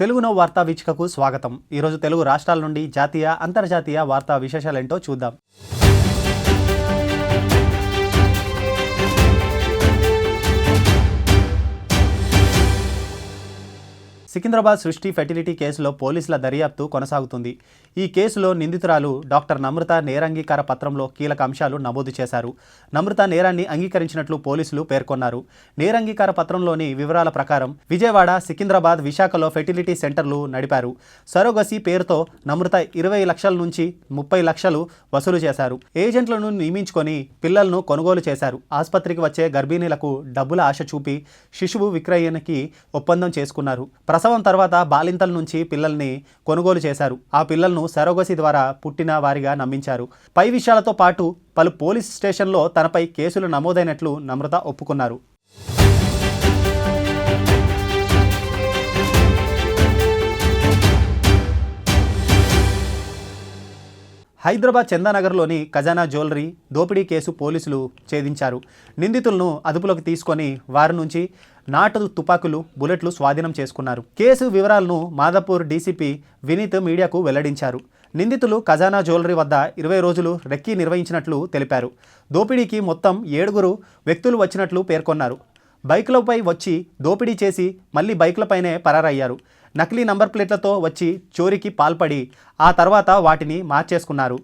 తెలుగునో వార్తా వీక్షకకు స్వాగతం. ఈరోజు తెలుగు రాష్ట్రాల నుండి జాతీయ అంతర్జాతీయ వార్తా విశేషాలేంటో చూద్దాం. సికింద్రాబాద్ సృష్టి ఫెర్టిలిటీ కేసులో పోలీసుల దర్యాప్తు కొనసాగుతుంది. ఈ కేసులో నిందితురాలు డాక్టర్ నమ్రత నేరంగీకార పత్రంలో కీలక అంశాలు నమోదు చేశారు. నమ్రత నేరాన్ని అంగీకరించినట్లు పోలీసులు పేర్కొన్నారు. నేరంగీకార పత్రంలోని వివరాల ప్రకారం విజయవాడ సికింద్రాబాద్ విశాఖలో ఫెర్టిలిటీ సెంటర్లు నడిపారు. సరోగసి పేరుతో నమ్రత ఇరవై లక్షల నుంచి ముప్పై లక్షలు వసూలు చేశారు. ఏజెంట్లను నియమించుకొని పిల్లలను కొనుగోలు చేశారు. ఆసుపత్రికి వచ్చే గర్భిణీలకు డబ్బుల ఆశ చూపి శిశువు విక్రయానికి ఒప్పందం చేసుకున్నారు. ప్రసవం తర్వాత బాలింతల నుంచి పిల్లల్ని కొనుగోలు చేశారు. ఆ పిల్లలను సరోగసి ద్వారా పుట్టిన వారిగా నమ్మించారు. పై విషయాలతో పాటు పలు పోలీస్ స్టేషన్లో తనపై కేసులు నమోదైనట్లు నమ్రత ఒప్పుకున్నారు. హైదరాబాద్ చందానగర్లోని ఖజానా జ్యువెలరీ దోపిడీ కేసు పోలీసులు ఛేదించారు. నిందితులను అదుపులోకి తీసుకొని వారి నుంచి నాటు తుపాకులు బుల్లెట్లు స్వాధీనం చేసుకున్నారు. కేసు వివరాలను మాదాపూర్ డీసీపీ వినీత్ మీడియాకు వెల్లడించారు. నిందితులు ఖజానా జ్యువెలరీ వద్ద ఇరవై రోజులు రెక్కీ నిర్వహించినట్లు తెలిపారు. దోపిడీకి మొత్తం ఏడుగురు వ్యక్తులు వచ్చినట్లు పేర్కొన్నారు. బైకులపై వచ్చి దోపిడీ చేసి మళ్ళీ బైకులపైనే పరారయ్యారు. నకిలీ నంబర్ ప్లేట్లతో వచ్చి చోరీకి పాల్పడి ఆ తర్వాత వాటిని మార్చేసుకున్నారు.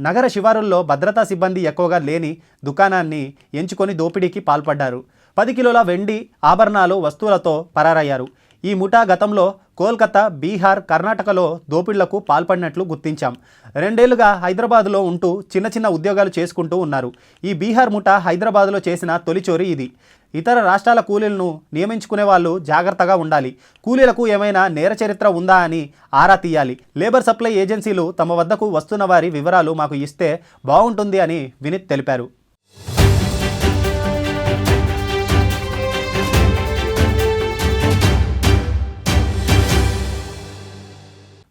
నగర శివారుల్లో భద్రతా సిబ్బంది ఎక్కువగా లేని దుకాణాన్ని ఎంచుకొని దోపిడీకి పాల్పడ్డారు. పది కిలోల వెండి ఆభరణాలు వస్తువులతో పరారయ్యారు. ఈ ముఠా గతంలో కోల్కతా బీహార్ కర్ణాటకలో దోపిళ్ళకు పాల్పడినట్లు గుర్తించాం. రెండేళ్ళుగా హైదరాబాద్లో ఉంటూ చిన్న చిన్న ఉద్యోగాలు చేసుకుంటూ ఉన్నారు. ఈ బీహార్ ముఠా హైదరాబాద్లో చేసిన తొలిచోరి ఇది. ఇతర రాష్ట్రాల కూలీలను నియమించుకునే వాళ్ళు జాగ్రత్తగా ఉండాలి. కూలీలకు ఏమైనా నేర చరిత్ర ఉందా అని ఆరా తీయాలి. లేబర్ సప్లై ఏజెన్సీలు తమ వద్దకు వస్తున్న వారి వివరాలు మాకు ఇస్తే బాగుంటుంది అని వినీత్ తెలిపారు.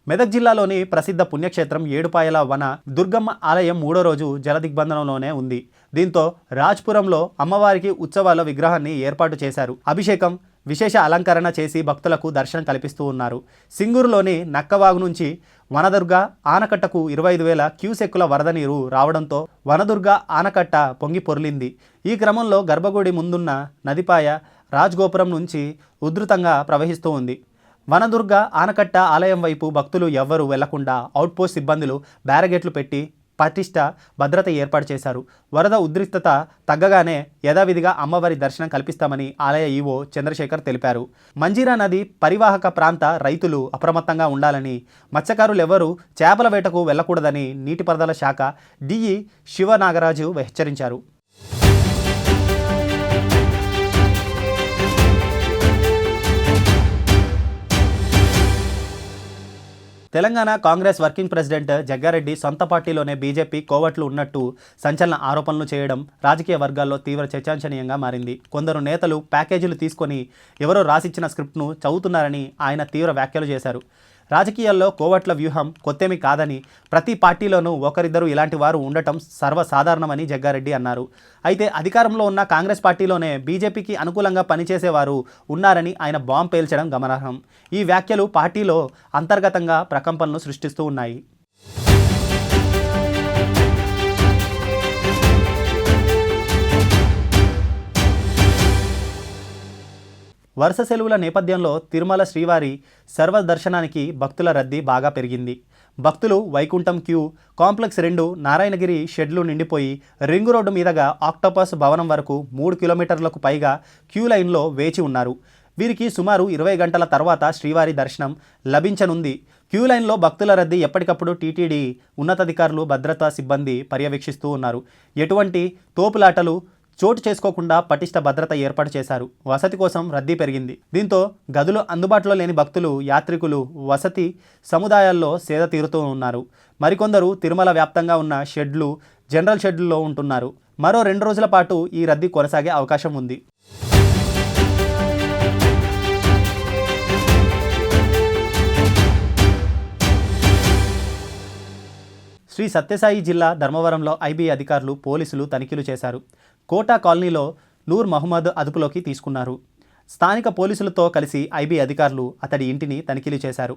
మెదక్ జిల్లాలోని ప్రసిద్ధ పుణ్యక్షేత్రం ఏడుపాయల వన దుర్గమ్మ ఆలయం మూడో రోజు జలదిగ్బంధనంలోనే ఉంది. దీంతో రాజ్పురంలో అమ్మవారికి ఉత్సవాల విగ్రహాన్ని ఏర్పాటు చేశారు. అభిషేకం విశేష అలంకరణ చేసి భక్తులకు దర్శనం కల్పిస్తూ ఉన్నారు. సింగూరులోని నక్కవాగు నుంచి వనదుర్గ ఆనకట్టకు ఇరవై ఐదు వేల క్యూసెక్కుల వరద నీరు రావడంతో వనదుర్గ ఆనకట్ట పొంగి పొర్లింది. ఈ క్రమంలో గర్భగుడి ముందున్న నదిపాయ రాజ్గోపురం నుంచి ఉధృతంగా ప్రవహిస్తూ ఉంది. వనదుర్గ ఆనకట్ట ఆలయం వైపు భక్తులు ఎవ్వరూ వెళ్ళకుండా అవుట్పోస్ట్ సిబ్బందులు బ్యారగేట్లు పెట్టి పటిష్ట భద్రత ఏర్పాటు చేశారు. వరద ఉద్రిక్తత తగ్గగానే యథావిధిగా అమ్మవారి దర్శనం కల్పిస్తామని ఆలయ ఈవో చంద్రశేఖర్ తెలిపారు. మంజీరా నది పరివాహక ప్రాంత రైతులు అప్రమత్తంగా ఉండాలని మత్స్యకారులెవరూ చేపల వేటకు వెళ్ళకూడదని నీటిపారుదల శాఖ డిఈ శివనాగరాజు హెచ్చరించారు. Telangana Congress working president Jaggareddy సొంత పార్టీలోనే బీజేపీ కోవట్లు ఉన్నట్టు సంచలన ఆరోపణలు చేయడం రాజకీయ వర్గాల్లో తీవ్ర చర్చాంశనీయంగా మారింది. కొందరు నేతలు ప్యాకేజీలు తీసుకొని ఎవరో రాసిచ్చిన స్క్రిప్ట్ను చదువుతున్నారని ఆయన తీవ్ర వ్యాఖ్యలు చేశారు. రాజకీయాల్లో కోవట్ల వ్యూహం కొత్తేమి కాదని ప్రతి పార్టీలోనూ ఒకరిద్దరు ఇలాంటి వారు ఉండటం సర్వసాధారణమని జగ్గారెడ్డి అన్నారు. అయితే అధికారంలో ఉన్న కాంగ్రెస్ పార్టీలోనే బీజేపీకి అనుకూలంగా పనిచేసేవారు ఉన్నారని ఆయన బాంబ్ పేల్చడం గమనార్హం. ఈ వ్యాఖ్యలు పార్టీలో అంతర్గతంగా ప్రకంపనలు సృష్టిస్తూ ఉన్నాయి. వరుస సెలవుల నేపథ్యంలో తిరుమల శ్రీవారి సర్వదర్శనానికి భక్తుల రద్దీ బాగా పెరిగింది. భక్తులు వైకుంఠం క్యూ కాంప్లెక్స్ రెండు నారాయణగిరి షెడ్లు నిండిపోయి రింగు రోడ్డు మీదుగా ఆక్టోపస్ భవనం వరకు మూడు కిలోమీటర్లకు పైగా క్యూ లైన్లో వేచి ఉన్నారు. వీరికి సుమారు ఇరవై గంటల తర్వాత శ్రీవారి దర్శనం లభించనుంది. క్యూ లైన్లో భక్తుల రద్దీ ఎప్పటికప్పుడు టీటీడీ ఉన్నతాధికారులు భద్రతా సిబ్బంది పర్యవేక్షిస్తూ ఉన్నారు. ఎటువంటి తోపులాటలు చోటు చేసుకోకుండా పటిష్ట భద్రత ఏర్పాటు చేశారు. వసతి కోసం రద్దీ పెరిగింది. దీంతో గదులు అందుబాటులో లేని భక్తులు యాత్రికులు వసతి సముదాయాల్లో సేద తీరుతూ ఉన్నారు. మరికొందరు తిరుమల వ్యాప్తంగా ఉన్న షెడ్లు జనరల్ షెడ్లలో ఉంటున్నారు. మరో రెండు రోజుల పాటు ఈ రద్దీ కొనసాగే అవకాశం ఉంది. శ్రీ సత్యసాయి జిల్లా ధర్మవరంలో ఐబీ అధికారులు పోలీసులు తనిఖీలు చేశారు. కోటా కాలనీలో నూర్ మహమ్మద్ అదుపులోకి తీసుకున్నారు. స్థానిక పోలీసులతో కలిసి ఐబీ అధికారులు అతడి ఇంటిని తనిఖీలు చేశారు.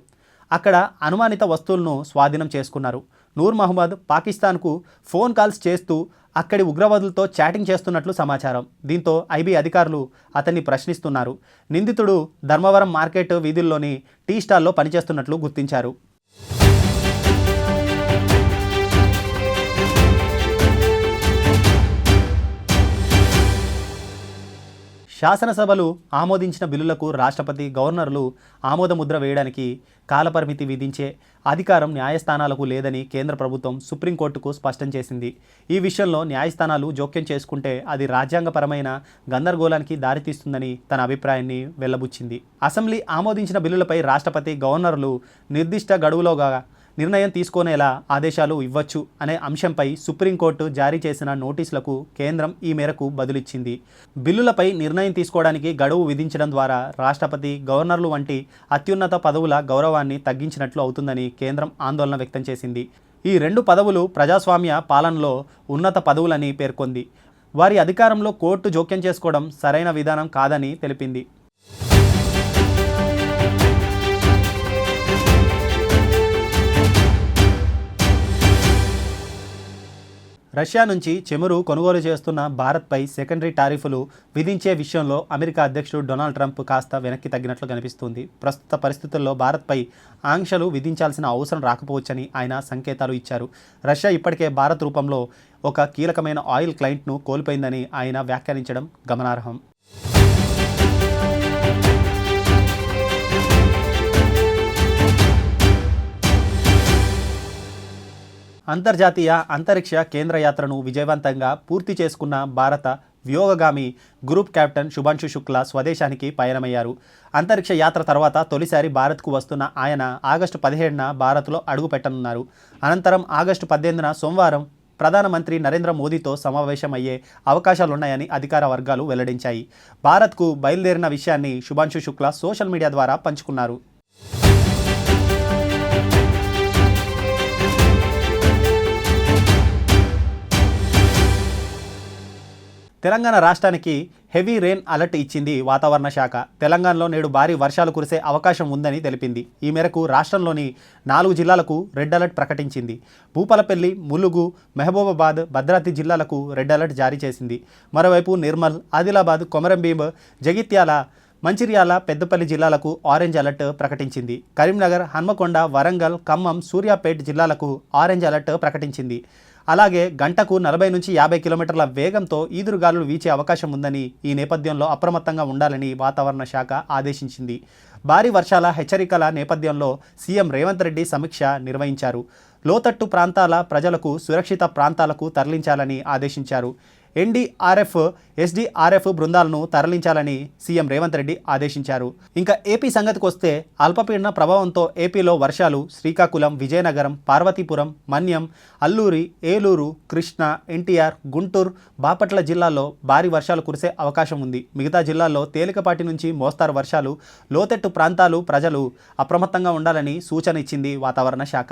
అక్కడ అనుమానిత వస్తువులను స్వాధీనం చేసుకున్నారు. నూర్ మహమ్మద్ పాకిస్తాన్కు ఫోన్ కాల్స్ చేస్తూ అక్కడి ఉగ్రవాదులతో చాటింగ్ చేస్తున్నట్లు సమాచారం. దీంతో ఐబీ అధికారులు అతన్ని ప్రశ్నిస్తున్నారు. నిందితుడు ధర్మవరం మార్కెట్ వీధుల్లోని టీ స్టాల్లో పనిచేస్తున్నట్లు గుర్తించారు. శాసనసభలు ఆమోదించిన బిల్లులకు రాష్ట్రపతి గవర్నర్లు ఆమోదముద్ర వేయడానికి కాలపరిమితి విధించే అధికారం న్యాయస్థానాలకు లేదని కేంద్ర ప్రభుత్వం సుప్రీంకోర్టుకు స్పష్టం చేసింది. ఈ విషయంలో న్యాయస్థానాలు జోక్యం చేసుకుంటే అది రాజ్యాంగపరమైన గందరగోళానికి దారితీస్తుందని తన అభిప్రాయాన్ని వెల్లబుచ్చింది. అసెంబ్లీ ఆమోదించిన బిల్లులపై రాష్ట్రపతి గవర్నర్లు నిర్దిష్ట గడువులోగా నిర్ణయం తీసుకునేలా ఆదేశాలు ఇవ్వచ్చు అనే అంశంపై సుప్రీంకోర్టు జారీ చేసిన నోటీసులకు కేంద్రం ఈ మేరకు బదులిచ్చింది. బిల్లులపై నిర్ణయం తీసుకోవడానికి గడువు విధించడం ద్వారా రాష్ట్రపతి గవర్నర్లు వంటి అత్యున్నత పదవుల గౌరవాన్ని తగ్గించినట్లు అవుతుందని కేంద్రం ఆందోళన వ్యక్తం చేసింది. ఈ రెండు పదవులు ప్రజాస్వామ్య పాలనలో ఉన్నత పదవులని పేర్కొంది. వారి అధికారంలో కోర్టు జోక్యం చేసుకోవడం సరైన విధానం కాదని తెలిపింది. రష్యా నుంచి చమురు కొనుగోలు చేస్తున్న భారత్పై సెకండరీ టారిఫ్లు విధించే విషయంలో అమెరికా అధ్యక్షుడు డొనాల్డ్ ట్రంప్ కాస్త వెనక్కి తగ్గినట్లు కనిపిస్తుంది. ప్రస్తుత పరిస్థితుల్లో భారత్పై ఆంక్షలు విధించాల్సిన అవసరం రాకపోవచ్చని ఆయన సంకేతాలు ఇచ్చారు. రష్యా ఇప్పటికే భారత్ రూపంలో ఒక కీలకమైన ఆయిల్ క్లయింట్ను కోల్పోయిందని ఆయన వ్యాఖ్యానించడం గమనార్హం. అంతర్జాతీయ అంతరిక్ష కేంద్ర యాత్రను విజయవంతంగా పూర్తి చేసుకున్న భారత వ్యోగగామి గ్రూప్ కెప్టెన్ శుభాంశు శుక్లా స్వదేశానికి పయనమయ్యారు. అంతరిక్ష యాత్ర తర్వాత తొలిసారి భారత్కు వస్తున్న ఆయన ఆగస్టు పదిహేడున భారత్లో అడుగుపెట్టనున్నారు. అనంతరం ఆగస్టు పద్దెనిమిదిన సోమవారం ప్రధానమంత్రి నరేంద్ర మోదీతో సమావేశమయ్యే అవకాశాలున్నాయని అధికార వర్గాలు వెల్లడించాయి. భారత్కు బయలుదేరిన విషయాన్ని శుభాంశు శుక్లా సోషల్ మీడియా ద్వారా పంచుకున్నారు. తెలంగాణ రాష్ట్రానికి హెవీ రెయిన్ అలర్ట్ ఇచ్చింది వాతావరణ శాఖ. తెలంగాణలో నేడు భారీ వర్షాలు కురిసే అవకాశం ఉందని తెలిపింది. ఈ మేరకు రాష్ట్రంలోని నాలుగు జిల్లాలకు రెడ్ అలర్ట్ ప్రకటించింది. భూపాలపల్లి ములుగు మహబూబాబాద్ భద్రాద్రి జిల్లాలకు రెడ్ అలర్ట్ జారీ చేసింది. మరోవైపు నిర్మల్ ఆదిలాబాద్ కొమరంభీం జగిత్యాల మంచిర్యాల పెద్దపల్లి జిల్లాలకు ఆరెంజ్ అలర్ట్ ప్రకటించింది. కరీంనగర్ హన్మకొండ వరంగల్ ఖమ్మం సూర్యాపేట్ జిల్లాలకు ఆరెంజ్ అలర్ట్ ప్రకటించింది. అలాగే గంటకు నలభై నుంచి యాభై కిలోమీటర్ల వేగంతో ఈదురుగాలులు వీచే అవకాశం ఉందని ఈ నేపథ్యంలో అప్రమత్తంగా ఉండాలని వాతావరణ శాఖ ఆదేశించింది. భారీ వర్షాల హెచ్చరికల నేపథ్యంలో సీఎం రేవంత్ రెడ్డి సమీక్ష నిర్వహించారు. లోతట్టు ప్రాంతాల ప్రజలకు సురక్షిత ప్రాంతాలకు తరలించాలని ఆదేశించారు. ఎన్డీఆర్ఎఫ్ ఎస్డీఆర్ఎఫ్ బృందాలను తరలించాలని సీఎం రేవంత్ రెడ్డి ఆదేశించారు. ఇంకా ఏపీ సంగతికి వస్తే అల్పపీడన ప్రభావంతో ఏపీలో వర్షాలు శ్రీకాకుళం విజయనగరం పార్వతీపురం మన్యం అల్లూరి ఏలూరు కృష్ణా ఎన్టీఆర్ గుంటూరు బాపట్ల జిల్లాల్లో భారీ వర్షాలు కురిసే అవకాశం ఉంది. మిగతా జిల్లాల్లో తేలికపాటి నుంచి మోస్తారు వర్షాలు. లోతెట్టు ప్రాంతాలు ప్రజలు అప్రమత్తంగా ఉండాలని సూచన ఇచ్చింది వాతావరణ శాఖ.